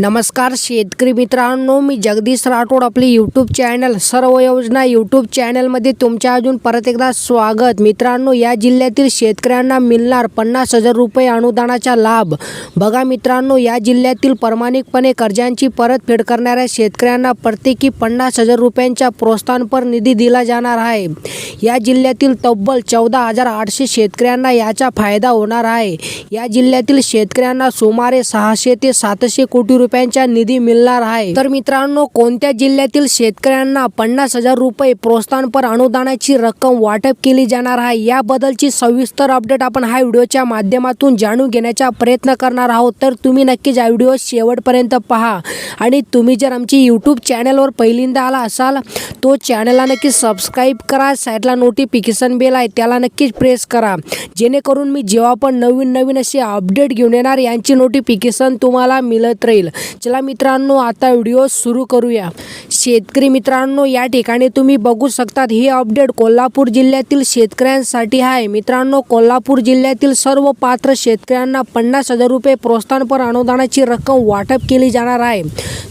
नमस्कार शेतकरी मित्रांनो मी जगदीश राठोड आपली यूट्यूब चॅनल सर्व योजना यूट्यूब चॅनलमध्ये तुमच्या अजून परत एकदा स्वागत. मित्रांनो या जिल्ह्यातील शेतकऱ्यांना मिळणार पन्नास हजार रुपये अनुदानाचा लाभ. बघा मित्रांनो या जिल्ह्यातील प्रामाणिकपणे कर्जांची परतफेड करणाऱ्या शेतकऱ्यांना प्रत्येकी पन्नास हजार रुपयांचा प्रोत्साहनपर निधी दिला जाणार आहे. या जिल्ह्यातील तब्बल चौदा हजार आठशे शेतकऱ्यांना याचा फायदा होणार आहे. या जिल्ह्यातील शेतकऱ्यांना सुमारे सहाशे ते सातशे कोटी रुपयांचा निधी मिळणार आहे. तर मित्रांनो कोणत्या जिल्ह्यातील शेतकऱ्यांना पन्नास हजार रुपये प्रोत्साहनपर अनुदानाची रक्कम वाटप केली जाणार आहे? याबद्दलची सविस्तर अपडेट आपण हा व्हिडिओच्या माध्यमातून जाणून घेण्याचा प्रयत्न करणार आहोत. तर तुम्ही नक्कीच हा व्हिडिओ शेवटपर्यंत पहा. आणि तुम्ही जर आमची यूट्यूब चॅनलवर पहिल्यांदा आला असाल तो चॅनलला नक्की सबस्क्राईब करा. साईडला नोटिफिकेशन बेल आहे त्याला नक्कीच प्रेस करा. जेणेकरून मी जेव्हा पण नवीन नवीन असे अपडेट घेऊन येणार यांची नोटिफिकेशन तुम्हाला मिळत राहील. चला मित्रांनो आता व्हिडिओ सुरू करूया. शेतकरी मित्रांनो या ठिकाणी तुम्ही बघू शकतात हे अपडेट कोल्हापूर जिल्ह्यातील शेतकऱ्यांसाठी आहे. मित्रांनो कोल्हापूर जिल्ह्यातील सर्व पात्र शेतकऱ्यांना पन्नास हजार रुपये प्रोत्साहनपर अनुदानाची रक्कम वाटप केली जाणार आहे.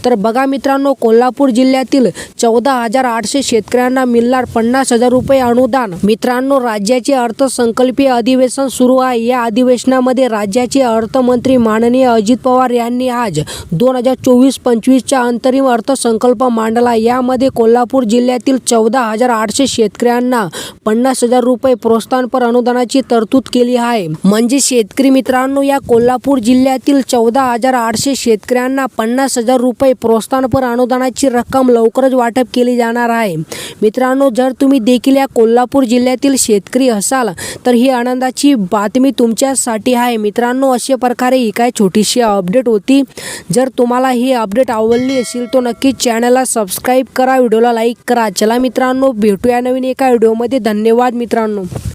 तर बघा मित्रांनो कोल्हापूर जिल्ह्यातील चौदा हजार आठशे शेतकऱ्यांना मिळणार पन्नास हजार रुपये अनुदान. मित्रांनो राज्याचे अर्थसंकल्पीय अधिवेशन सुरू आहे. या अधिवेशनामध्ये राज्याचे अर्थमंत्री माननीय अजित पवार यांनी आज दोन हजार चोवीस पंचवीसच्या अंतरिम अर्थसंकल्प मांडला. यामध्ये कोल्हापूर जिल्ह्यातील चौदा हजार आठशे शेतकऱ्यांना पन्नास हजार रुपये प्रोत्साहनपर अनुदानाची तरतूद केली आहे. म्हणजे शेतकरी मित्रांनो या कोल्हापूर जिल्ह्यातील चौदा हजार आठशे शेतकऱ्यांना पन्नास हजार रुपये प्रोत्साहनपर अनुदानाची रक्कम लवकरच वाटप केली जाणार आहे. मित्रांनो जर तुम्ही देखील या कोल्हापूर जिल्ह्यातील शेतकरी असाल तर ही आनंदाची बातमी तुमच्यासाठी आहे. मित्रांनो अशा प्रकारे ही काय छोटीशी अपडेट होती. जर जर तुम्हाला ही अपडेट आवडली असेल तो नक्की चॅनलला सबस्क्राईब करा व्हिडिओला लाईक करा. चला मित्रांनो भेटूया नवीन एका व्हिडिओमध्ये धन्यवाद मित्रांनो.